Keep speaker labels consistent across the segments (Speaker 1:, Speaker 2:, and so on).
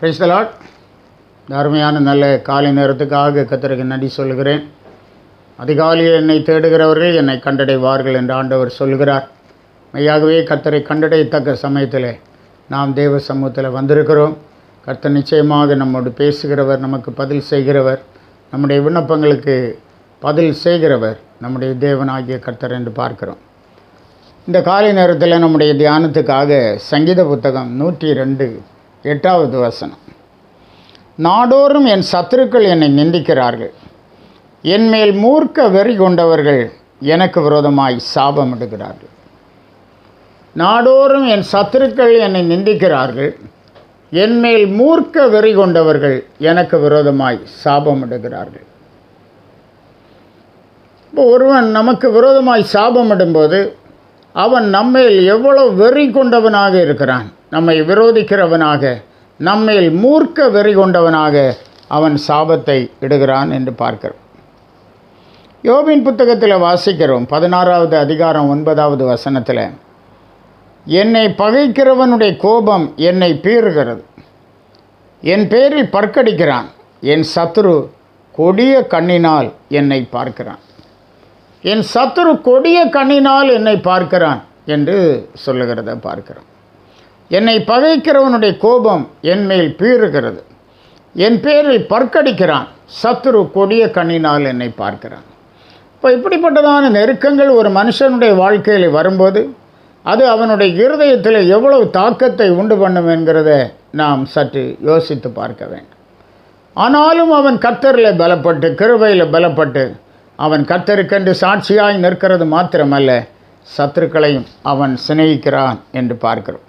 Speaker 1: Praise the Lord அருமையான நல்ல காலை நேரத்துக்காக கத்திரக்கு நன்றி சொல்கிறேன் அதிகாலையில் என்னை தேடுகிறவர்கள் என்னை கண்டடைவார்கள் என்று ஆண்டவர் சொல்கிறார் மையாகவே கத்தரை கண்டடையத்தக்க சமயத்தில் நாம் தேவ சமூகத்தில் வந்திருக்கிறோம். கர்த்தர் நிச்சயமாக நம்மோடு பேசுகிறவர் நமக்கு பதில் செய்கிறவர் நம்முடைய விண்ணப்பங்களுக்கு பதில் செய்கிறவர் நம்முடைய தேவனாகிய கர்த்தர் என்று பார்க்கிறோம். இந்த காலை நேரத்தில் நம்முடைய தியானத்துக்காக சங்கீத புத்தகம் நூற்றி ரெண்டு எட்டாவது வசனம். நாடோறும் என் சத்துருக்கள் என்னை நிந்திக்கிறார்கள். என்மேல் மூர்க்க வெறி கொண்டவர்கள் எனக்கு விரோதமாய் சாபமிடுகிறார்கள். நாடோறும் என் சத்துருக்கள் என்னை நிந்திக்கிறார்கள். என்மேல் மூர்க்க வெறி கொண்டவர்கள் எனக்கு விரோதமாய் சாபமிடுகிறார்கள். இப்போ ஒருவன் நமக்கு விரோதமாய் சாபமிடும்போது அவன் நம்மேல் எவ்வளோ வெறி கொண்டவனாக இருக்கிறான்? நம்மை விரோதிக்கிறவனாக நம்மேல் மூர்க்க வெறி கொண்டவனாக அவன் சாபத்தை இடுகிறான் என்று பார்க்கிறோம். யோபின் புத்தகத்தில் வாசிக்கிறோம் பதினாறாவது அதிகாரம் ஒன்பதாவது வசனத்தில் என்னை பகைக்கிறவனுடைய கோபம் என்னை பீறுகிறது. என் பேரில் பற்கடிக்கிறான். என் சத்துரு கொடிய கண்ணினால் என்னை பார்க்கிறான். என் சத்துரு கொடிய கண்ணினால் என்னை பார்க்கிறான் என்று சொல்லுகிறத பார்க்கிறோம். என்னை பகைக்கிறவனுடைய கோபம் என் மேல் பீறுகிறது. என் பேரில் பற்கடிக்கிறான். சத்துரு கொடிய கண்ணினால் என்னை பார்க்கிறான். இப்போ இப்படிப்பட்டதான நெருக்கங்கள் ஒரு மனுஷனுடைய வாழ்க்கையில் வரும்போது அது அவனுடைய இருதயத்தில் எவ்வளவு தாக்கத்தை உண்டு பண்ணும் என்கிறத நாம் சற்று யோசித்து பார்க்க வேண்டும். ஆனாலும் அவன் கத்தரில் பலப்பட்டு கிருபையில் பலப்பட்டு அவன் கத்தருக்கென்று சாட்சியாய் நிற்கிறது மாத்திரமல்ல சத்துருக்களையும் அவன் சிநேகிக்கிறான் என்று பார்க்கிறோம்.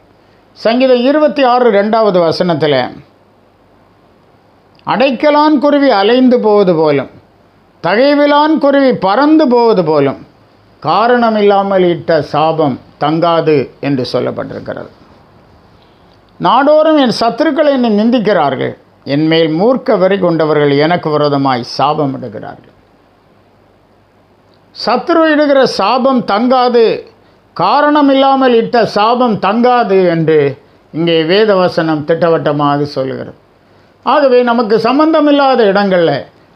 Speaker 1: சங்கீதம் இருபத்தி ஆறு ரெண்டாவது வசனத்தில் அடைக்கலான் குருவி அலைந்து போவது போலும் தகைவிலான் குருவி பறந்து போவது போலும் காரணமில்லாமல் இட்ட சாபம் தங்காது என்று சொல்லப்பட்டிருக்கிறது. நாடோறும் என் சத்துருக்களை என்னை நிந்திக்கிறார்கள். என்மேல் மூர்க்க வரி கொண்டவர்கள் எனக்கு விரோதமாய் சாபம் இடுகிறார்கள் சத்ரு இடுகிற சாபம் தங்காது காரணம் இல்லாமல் இட்ட சாபம் தங்காது என்று இங்கே வேதவசனம் திட்டவட்டமாக சொல்கிறது ஆகவே நமக்கு சம்பந்தமில்லாத இடங்களில்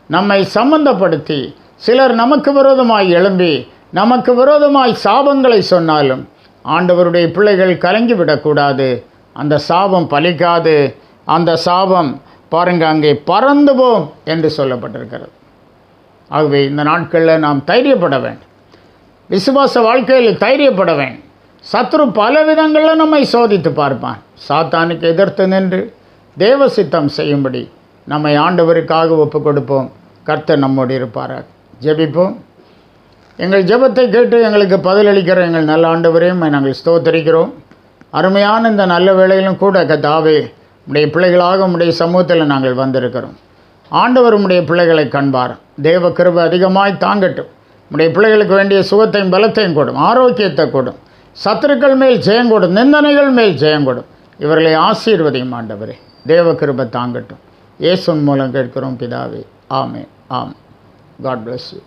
Speaker 1: நம்மை சம்பந்தப்படுத்தி சிலர் நமக்கு விரோதமாய் எழும்பி நமக்கு விரோதமாய் சாபங்களை சொன்னாலும் ஆண்டவருடைய பிள்ளைகள் கலங்கிவிடக்கூடாது அந்த சாபம் பலிக்காது. அந்த சாபம் பாருங்கள் அங்கே பறந்துவோம் என்று சொல்லப்பட்டிருக்கிறது. ஆகவே இந்த நாட்களில் நாம் தைரியப்பட வேண்டும். விசுவாச வாழ்க்கையில் தைரியப்பட வேண்டும் சத்ரு பல விதங்களில் நம்மை சோதித்து பார்ப்பான். சாத்தானுக்கு எதிர்த்து நின்று தேவ சித்தம் செய்யும்படி நம்மை ஆண்டவருக்காக ஒப்பு கொடுப்போம் கர்த்தர் நம்மோடு இருப்பாராக. ஜெபிப்போம். எங்கள் ஜெபத்தை கேட்டு எங்களுக்கு பதிலளிக்கிற எங்கள் நல்ல ஆண்டவரையும் நாங்கள் ஸ்தோத்தரிக்கிறோம். அருமையான இந்த நல்ல வேளையிலும் கூட கதாவே உடைய பிள்ளைகளாக உடைய சமூகத்தில் நாங்கள் வந்திருக்கிறோம். ஆண்டவர் உடைய பிள்ளைகளை கண்பார். தேவ கிருபை அதிகமாய் தாங்கட்டும். உடைய பிள்ளைகளுக்கு வேண்டிய சுகத்தையும் பலத்தையும் கொடும் ஆரோக்கியத்தை கொடும் சத்துருக்கள் மேல் ஜெயம் கொடும் நிந்தனைகள் மேல் ஜெயம் கொடும். இவர்களை ஆசீர்வதியும் ஆண்டவரே. தேவ கிருபை தாங்கட்டும். இயேசுன் மூலம் கேட்கிறோம் பிதாவே. ஆமே ஆம். God bless you